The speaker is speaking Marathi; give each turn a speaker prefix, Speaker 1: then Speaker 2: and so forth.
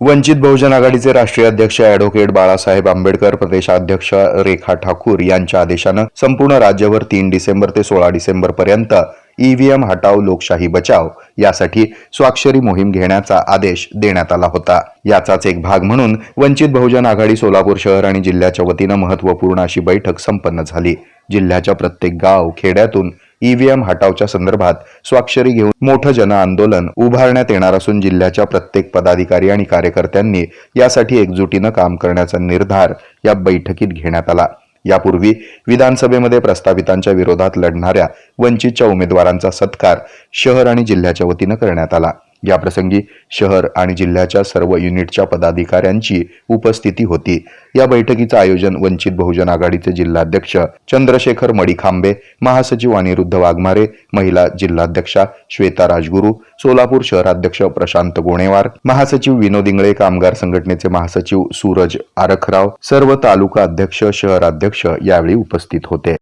Speaker 1: वंचित बहुजन आघाडीचे राष्ट्रीय अध्यक्ष अॅडव्होकेट बाळासाहेब आंबेडकर प्रदेशाध्यक्ष रेखा ठाकूर यांच्या आदेशानं संपूर्ण राज्यभर तीन डिसेंबर ते सोळा डिसेंबर पर्यंत ईव्हीएम हटाव लोकशाही बचाव यासाठी स्वाक्षरी मोहीम घेण्याचा आदेश देण्यात आला होता. याचाच एक भाग म्हणून वंचित बहुजन आघाडी सोलापूर शहर आणि जिल्ह्याच्या वतीनं महत्त्वपूर्ण अशी बैठक संपन्न झाली. जिल्ह्याच्या प्रत्येक गाव खेड्यातून ईव्हीएम हटावच्या संदर्भात स्वाक्षरी घेऊन मोठं जन आंदोलन उभारण्यात येणार असून जिल्ह्याच्या प्रत्येक पदाधिकारी आणि कार्यकर्त्यांनी यासाठी एकजुटीनं काम करण्याचा निर्धार या बैठकीत घेण्यात आला. यापूर्वी विधानसभेमध्ये प्रस्तावितांच्या विरोधात लढणाऱ्या वंचितच्या उमेदवारांचा सत्कार शहर आणि जिल्ह्याच्या वतीनं करण्यात आला. याप्रसंगी शहर आणि जिल्ह्याच्या सर्व युनिटच्या पदाधिकाऱ्यांची उपस्थिती होती. या बैठकीचं आयोजन वंचित बहुजन आघाडीचे जिल्हाध्यक्ष चंद्रशेखर मडीखांबे महासचिव अनिरुद्ध वाघमारे महिला जिल्हाध्यक्षा श्वेता राजगुरू सोलापूर शहराध्यक्ष प्रशांत गोणेवार महासचिव विनोद इंगळे कामगार संघटनेचे महासचिव सूरज आरखराव सर्व तालुका अध्यक्ष शहराध्यक्ष यावेळी उपस्थित होते.